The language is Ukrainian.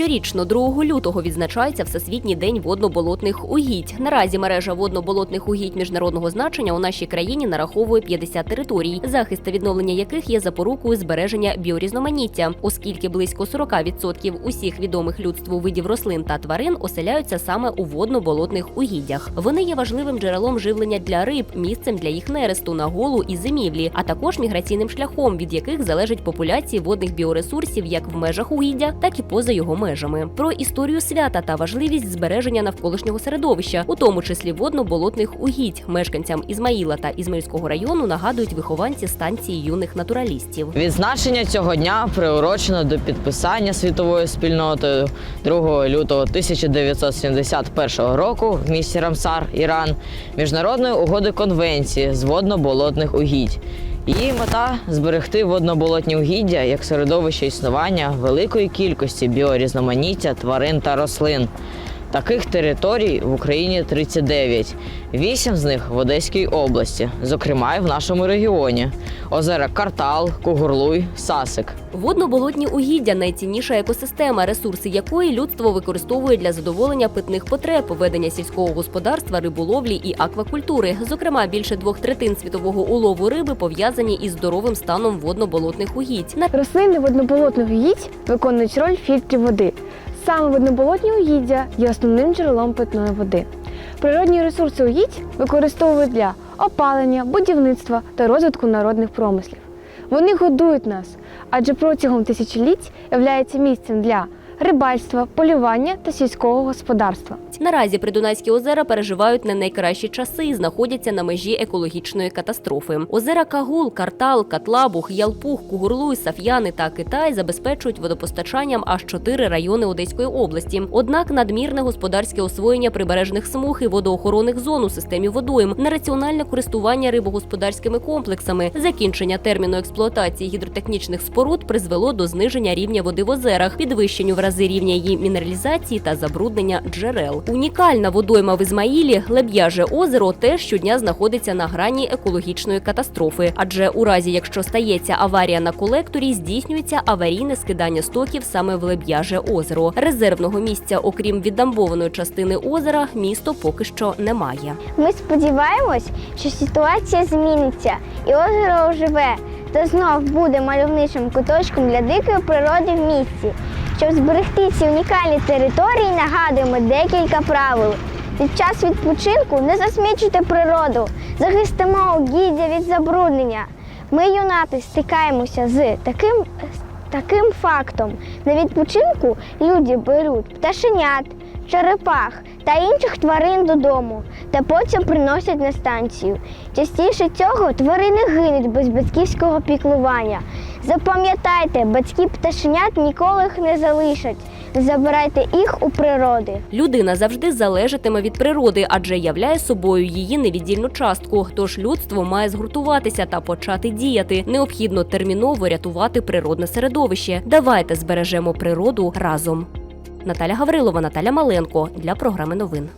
Щорічно 2 лютого відзначається Всесвітній день водно-болотних угідь. Наразі мережа водно-болотних угідь міжнародного значення у нашій країні нараховує 50 територій, захист та відновлення яких є запорукою збереження біорізноманіття, оскільки близько 40% усіх відомих людству видів рослин та тварин оселяються саме у водно-болотних угіддях. Вони є важливим джерелом живлення для риб, місцем для їх нересту, наголу і зимівлі, а також міграційним шляхом, від яких залежать популяції водних біоресурсів як в межах угіддя, так і поза його межами. Про історію свята та важливість збереження навколишнього середовища, у тому числі водно-болотних угідь, мешканцям Ізмаїла та Ізмаїльського району нагадують вихованці станції юних натуралістів. Відзначення цього дня приурочено до підписання світовою спільнотою 2 лютого 1971 року в місті Рамсар, Іран, міжнародної угоди конвенції з водно-болотних угідь. Її мета зберегти водно-болотні угіддя як середовище існування великої кількості біорізноманіття тварин та рослин. Таких територій в Україні 39. Вісім з них в Одеській області, зокрема і в нашому регіоні: озера Картал, Кугурлуй, Сасик. Водно-болотні угіддя найцінніша екосистема, ресурси якої людство використовує для задоволення питних потреб, ведення сільського господарства, риболовлі і аквакультури. Зокрема, більше двох третин світового улову риби пов'язані із здоровим станом водно-болотних угідь. На Рослини водноболотних угідь виконують роль фільтрів води. Саме водноболотні угіддя є основним джерелом питної води. Природні ресурси угідь використовують для опалення, будівництва та розвитку народних промислів. Вони годують нас, адже протягом тисячоліть являються місцем для рибальства, полювання та сільського господарства. Наразі придунайські озера переживають не найкращі часи і знаходяться на межі екологічної катастрофи. Озера Кагул, Картал, Катлабух, Ялпух, Кугурлуй, Саф'яни та Китай забезпечують водопостачанням аж чотири райони Одеської області. Однак надмірне господарське освоєння прибережних смуг і водоохоронних зон у системі водойм, нераціональне користування рибогосподарськими комплексами, закінчення терміну експлуатації гідротехнічних споруд призвело до зниження рівня води в озерах, підвищенню в рази рівня її мінералізації та забруднення джерел. Унікальна водойма в Ізмаїлі, Леб'яже озеро, теж щодня знаходиться на грані екологічної катастрофи. Адже у разі, якщо стається аварія на колекторі, здійснюється аварійне скидання стоків саме в Леб'яже озеро. Резервного місця, окрім віддамбованої частини озера, місто поки що немає. Ми сподіваємось, що ситуація зміниться і озеро оживе та знов буде мальовничим куточком для дикої природи в місті. Щоб зберегти ці унікальні території, нагадуємо декілька правил. Під час відпочинку не засмічуйте природу, захистимо угіддя від забруднення. Ми, юнати, стикаємося з таким, таким фактом. На відпочинку люди беруть пташенят, черепах та інших тварин додому та потім приносять на станцію. Частіше цього тварини гинуть без батьківського піклування. Запам'ятайте, батьки пташенят ніколи їх не залишать. Забирайте їх у природи. Людина завжди залежатиме від природи, адже являє собою її невіддільну частку. Тож людство має згуртуватися та почати діяти. Необхідно терміново рятувати природне середовище. Давайте збережемо природу разом. Наталя Гаврилова, Наталя Маленко для програми новин.